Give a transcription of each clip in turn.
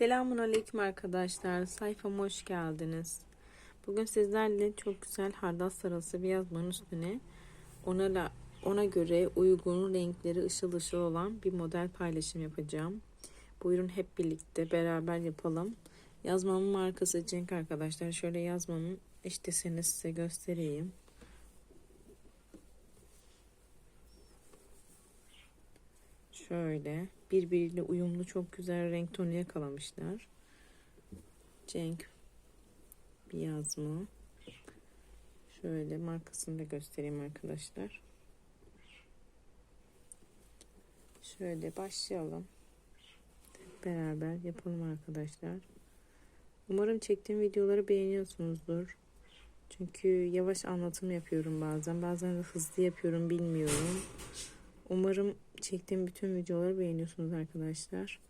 Selamun Aleyküm arkadaşlar. Sayfama hoş geldiniz. Bugün sizlerle çok güzel hardal sarısı bir yazmanın üstüne ona, la- ona göre uygun renkleri ışıl ışıl olan bir model paylaşım yapacağım. Buyurun hep birlikte beraber yapalım. Yazmamın markası Cenk arkadaşlar. Şöyle yazmamın işte size göstereyim. Şöyle birbiriyle uyumlu çok güzel renk tonu yakalamışlar. Cenk bir yazma. Şöyle markasını da göstereyim arkadaşlar. Şöyle başlayalım. Beraber yapalım arkadaşlar. Umarım çektiğim videoları beğeniyorsunuzdur. Çünkü yavaş anlatım yapıyorum bazen. Bazen de hızlı yapıyorum bilmiyorum. Umarım çektiğim bütün videoları beğeniyorsunuz arkadaşlar.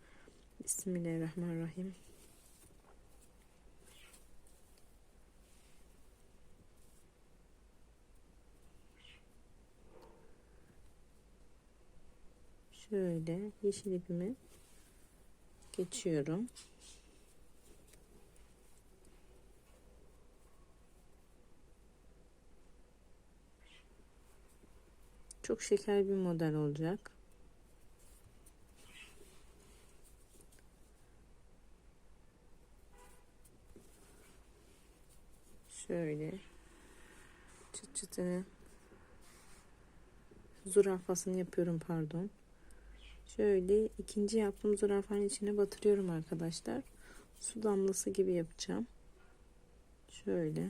Bismillahirrahmanirrahim. Şöyle yeşil ipimi geçiyorum. Çok şeker bir model olacak. Şöyle çıt çıtını zürafasını yapıyorum pardon. Şöyle ikinci yaptığım zürafanın içine batırıyorum arkadaşlar. Su damlası gibi yapacağım. Şöyle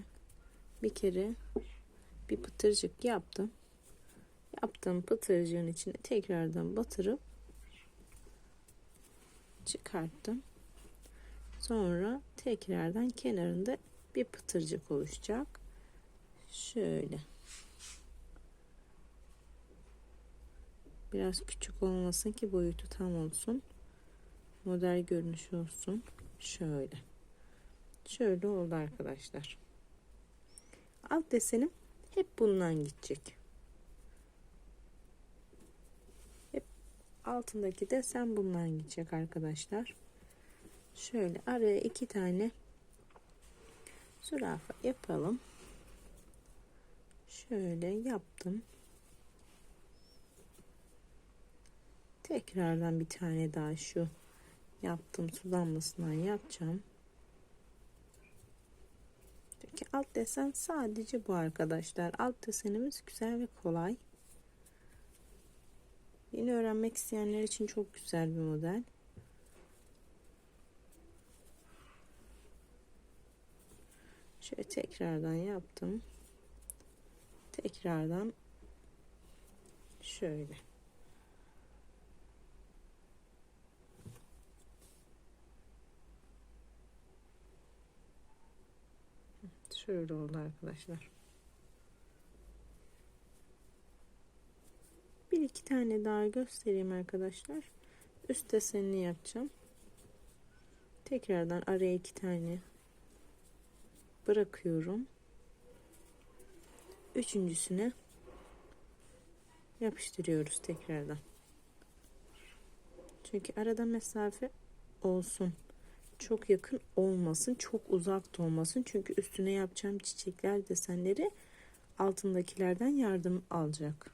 bir kere bir pıtırcık yaptım. Yaptığım pıtırcığın içine tekrardan batırıp çıkarttım. Sonra tekrardan kenarında bir pıtırcık oluşacak. Şöyle. Biraz küçük olmasın ki boyutu tam olsun. Model görünüşü olsun. Şöyle. Şöyle oldu arkadaşlar. Alt desenim hep bundan gidecek. Hep altındaki desen bundan gidecek arkadaşlar. Şöyle araya iki tane zürafa yapalım. Şöyle yaptım. Tekrardan bir tane daha şu yaptım su yapacağım. Çünkü alt desen sadece bu arkadaşlar. Alt desenimiz güzel ve kolay. Yeni öğrenmek isteyenler için çok güzel bir model. Şöyle tekrardan yaptım. Tekrardan şöyle. Şöyle oldu arkadaşlar. Bir iki tane daha göstereyim arkadaşlar. Üst desenini yapacağım. Tekrardan araya iki tane bırakıyorum. Üçüncüsüne yapıştırıyoruz tekrardan. Çünkü arada mesafe olsun. Çok yakın olmasın, çok uzak da olmasın. Çünkü üstüne yapacağım çiçekler desenleri altındakilerden yardım alacak.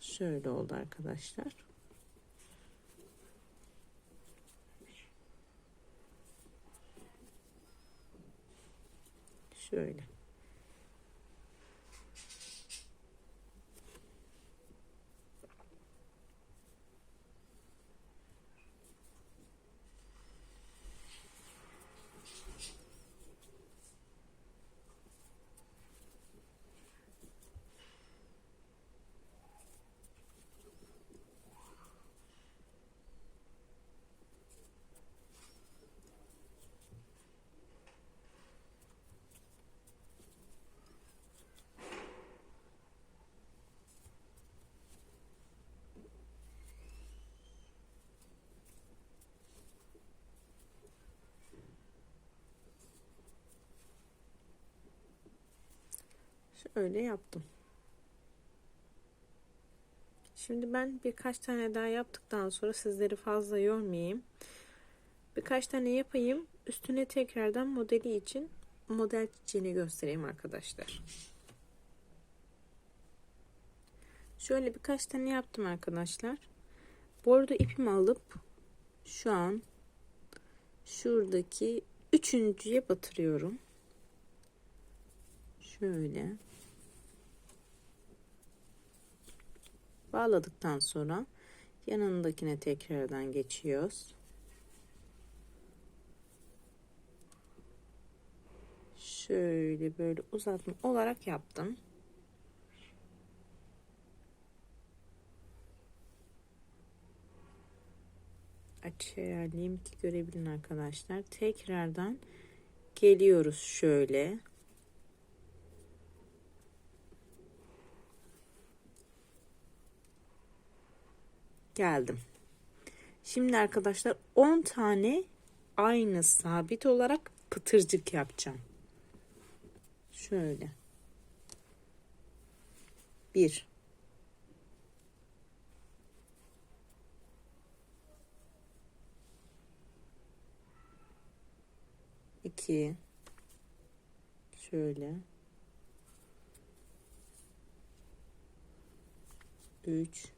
Şöyle oldu arkadaşlar. Şöyle. Şöyle yaptım. Şimdi ben birkaç tane daha yaptıktan sonra sizleri fazla yormayayım. Birkaç tane yapayım. Üstüne tekrardan modeli için model çiçeğini göstereyim arkadaşlar. Şöyle birkaç tane yaptım arkadaşlar. Bordo ipimi alıp şu an şuradaki üçüncüye batırıyorum. Şöyle. Bağladıktan sonra yanındakine tekrardan geçiyoruz. Şöyle böyle uzatma olarak yaptım. Açı ayarlayayım ki görebilin arkadaşlar. Tekrardan geliyoruz şöyle. Geldim. Şimdi arkadaşlar 10 tane aynı sabit olarak pıtırcık yapacağım. Şöyle. 1 2 şöyle 3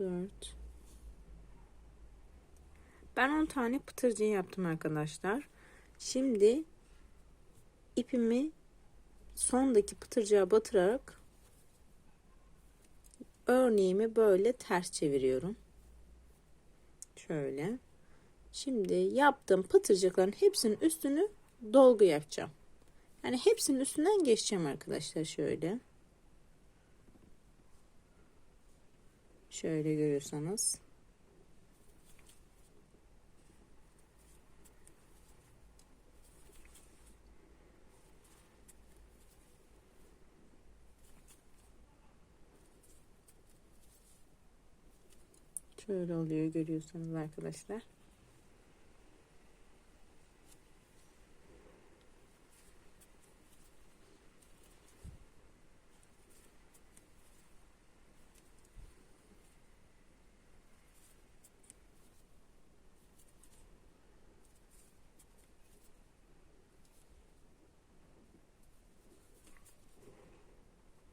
4 Ben 10 tane pıtırcı yaptım arkadaşlar. Şimdi ipimi sondaki pıtırcığa batırarak örneğimi böyle ters çeviriyorum. Şöyle. Şimdi yaptığım pıtırcıkların hepsinin üstünü dolgu yapacağım. Yani hepsinin üstünden geçeceğim arkadaşlar şöyle. Şöyle görüyorsanız. Şöyle oluyor görüyorsunuz arkadaşlar.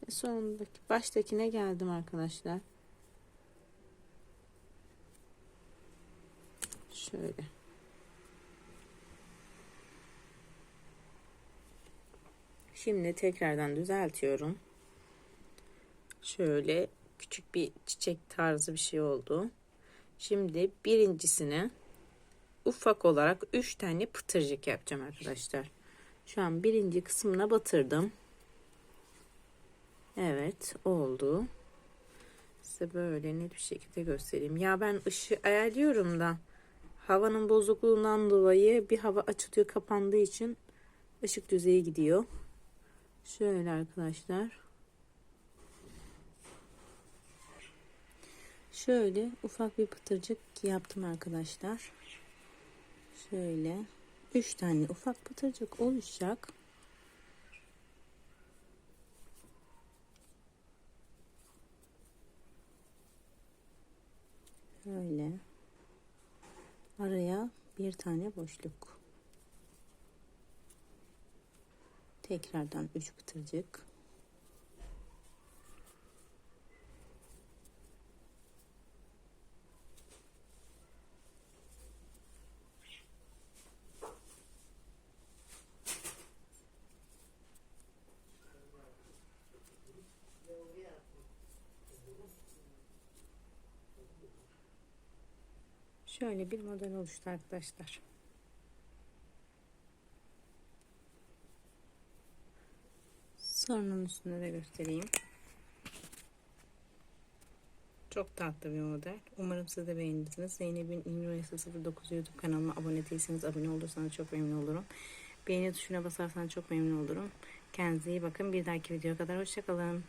Sondaki baştakine geldim arkadaşlar. Şöyle. Şimdi tekrardan düzeltiyorum. Şöyle küçük bir çiçek tarzı bir şey oldu. Şimdi birincisini ufak olarak 3 tane pıtırcık yapacağım arkadaşlar. Şu an birinci kısmına batırdım. Evet oldu. Size böyle net bir şekilde göstereyim. Ya ben ışığı ayarlıyorum da havanın bozukluğundan dolayı bir hava açılıyor kapandığı için ışık düzeyi gidiyor. Şöyle arkadaşlar. Şöyle ufak bir pıtırcık yaptım arkadaşlar. Şöyle 3 tane ufak pıtırcık oluşacak. Şöyle araya bir tane boşluk. Tekrardan 3 pıtırcık. Şöyle bir model oluştu arkadaşlar. Sorunun üstünde de göstereyim. Çok tatlı bir model. Umarım siz de beğenirsiniz. Zeynep'in İngilizce 09 YouTube kanalıma abone değilseniz abone olursanız çok memnun olurum. Beğeni tuşuna basarsanız çok memnun olurum. Kendinize iyi bakın. Bir dahaki videoya kadar hoşçakalın.